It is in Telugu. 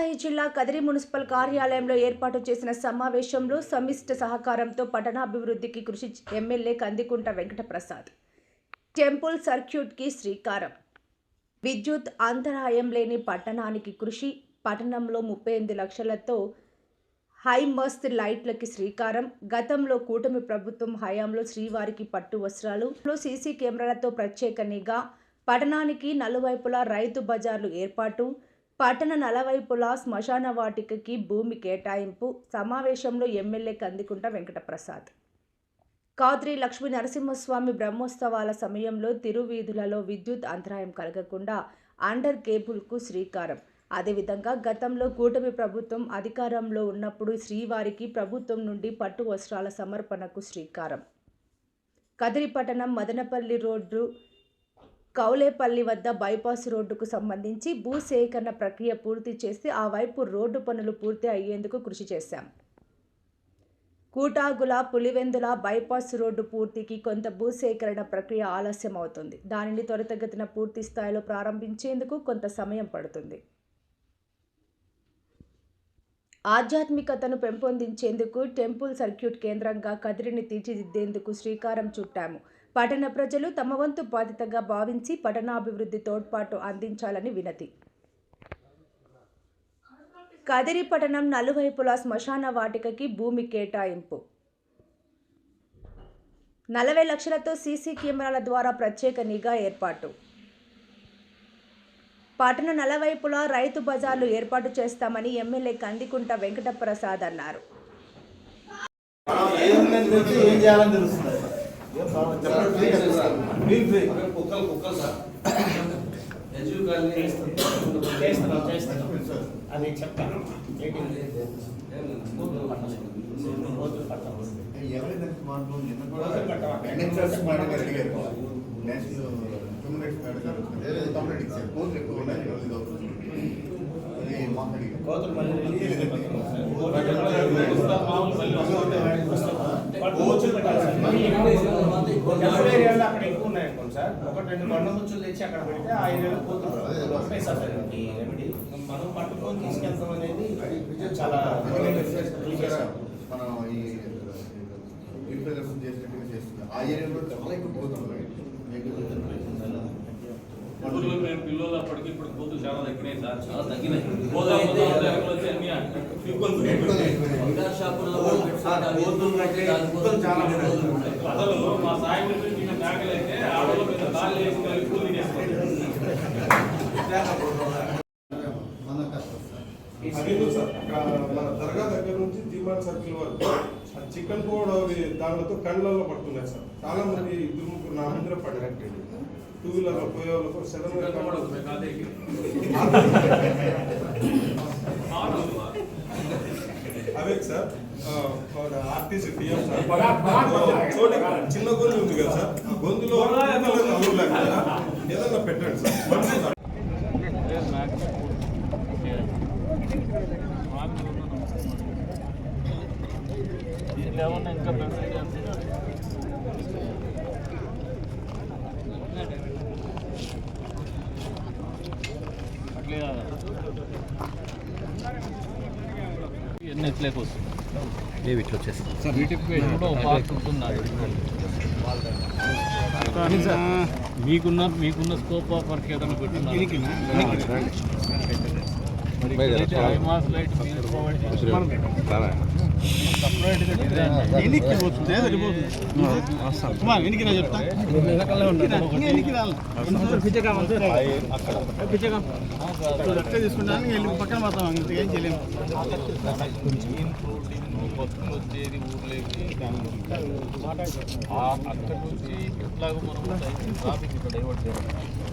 సత్యసాయి జిల్లా కదిరి మున్సిపల్ కార్యాలయంలో ఏర్పాటు చేసిన సమావేశంలో సమిష్ట సహకారంతో పట్టణాభివృద్ధికి కృషి ఎమ్మెల్యే కందికుంట వెంకటప్రసాద్. టెంపుల్ సర్క్యూట్కి శ్రీకారం. విద్యుత్ అంతరాయం లేని పట్టణానికి కృషి పట్టణంలో ముప్పై ఎనిమిది లక్షలతో హై మస్త్ లైట్లకి శ్రీకారం. గతంలో కూటమి ప్రభుత్వం హయాంలో శ్రీవారికి పట్టు వస్త్రాలు సీసీ కెమెరాలతో ప్రత్యేక నిఘా పట్టణానికి నలువైపులా రైతు బజార్లు ఏర్పాటు పట్టణ నలవైపులా శ్మశాన వాటికకి భూమి కేటాయింపు సమావేశంలో ఎమ్మెల్యే కందికుంట వెంకటప్రసాద్. కాద్రి లక్ష్మీ నరసింహస్వామి బ్రహ్మోత్సవాల సమయంలో తిరువీధులలో విద్యుత్ అంతరాయం కలగకుండా అండర్ కేబుల్కు శ్రీకారం. అదేవిధంగా గతంలో కూటమి ప్రభుత్వం అధికారంలో ఉన్నప్పుడు శ్రీవారికి ప్రభుత్వం నుండి పట్టు వస్త్రాల సమర్పణకు శ్రీకారం. కదిరిపట్టణం మదనపల్లి రోడ్డు కౌలేపల్లి వద్ద బైపాస్ రోడ్డుకు సంబంధించి భూసేకరణ ప్రక్రియ పూర్తి చేసి ఆ వైపు రోడ్డు పనులు పూర్తి అయ్యేందుకు కృషి చేశాం. కూటాగుల పులివెందుల బైపాస్ రోడ్డు పూర్తికి కొంత భూసేకరణ ప్రక్రియ ఆలస్యం అవుతుంది. దానిని త్వరితగతిన పూర్తి స్థాయిలో ప్రారంభించేందుకు కొంత సమయం పడుతుంది. ఆధ్యాత్మికతను పెంపొందించేందుకు టెంపుల్ సర్క్యూట్ కేంద్రంగా కదిరిని తీర్చిదిద్దేందుకు శ్రీకారం చుట్టాము. పట్టణ ప్రజలు తమ వంతు బాధ్యతగా భావించి పట్టణాభివృద్ధి తోడ్పాటు అందించాలని వినతి. కదిరి పట్టణం నలువైపులా శ్మశాన వాటికకి భూమి కేటాయింపు. నలభై లక్షలతో సీసీ కెమెరాల ద్వారా ప్రత్యేక నిఘా ఏర్పాటు. పట్టణ నలవైపులా రైతు బజార్లు ఏర్పాటు చేస్తామని ఎమ్మెల్యే కందికుంట వెంకటప్రసాద్ అన్నారు. కుక్కలు కుక్కలు సార్ ఎజ్యూ కాలనీ చేస్తున్నాం చేస్తున్నాం అది చెప్తాను మీటింగ్ రోజులు పట్టాం ఎవరైతే మాటలు నిన్న కూడా రోజులు పట్టవా? ఎన్హెచ్ఆర్సీ మాట అడిగారు national human rights madam complaint ఇచ్చారు కోర్టులు ఎక్కువ ఉన్నాయి ఇది అది మాకు అడిగారు కోతులు మళ్ళీ ఏరియాలో అక్కడ ఎక్కువ ఉన్నాయి అనుకోండి సార్ ఒకటి రెండు కొండ ముచ్చులు తెచ్చి అక్కడ పెడితే ఆ ఏరియాలో సార్ ఈ రెమెడీ మనం పట్టుకొని తీసుకెళ్తాం అనేది చాలా మనం ఈ చేసినట్టుగా ఆ ఏరియాలో చాలా ఎక్కువ పోతున్నాయి ఊర్లో మేము పిల్లలు అప్పటికి ఇప్పుడు కూతురు చాలా తగ్గినాయి సార్. చాలా తగ్గినాయి. అసలు మా సాయి గురించి చిన్న మేకలైతే ఆడవాళ్ళ మీద కాళ్ళు వేసి కలిపి మన దర్గా దగ్గర నుంచి జీమాన్ సర్కిల్ వరకు ఆ చికెన్ కూడా అవి దానితో కళ్ళల్లో పడుతున్నాయి సార్. చాలా మంది ఇద్దరు ముందర పడారు టూ వీలర్ పోయే వాళ్ళకు అవే సార్ ఆర్టీసీ సార్. చోటి చిన్న గొంతు ఉంది కదా సార్. గొంతులో ఏదన్నా పెట్టండి సార్. ఏమన్నా ఇంకా కాదా. ఎన్ని ఎట్లేక వస్తుంది ఏవి ఇట్లా వచ్చేసి సార్ వీటికి కూడా పార్క్ ఉంటుంది మీకున్న మీకున్న స్కోప్ ఆఫ్ వర్క్ ఏదైనా పెట్టున్నారు ఎన్నికి పోతుంది ఏదో కుమార్ ఎన్నికి రా చెప్తా ఎన్నికి రాలి తీసుకుంటాను వెళ్ళి పక్కన పోతాం అంత ఏం చేయలేము బస్సులు వచ్చేది ఊర్లోకి అక్కడ నుంచి ఇట్లాగ మనం ట్రాఫిక్ ఇక్కడ డైవర్ట్ చేయాలి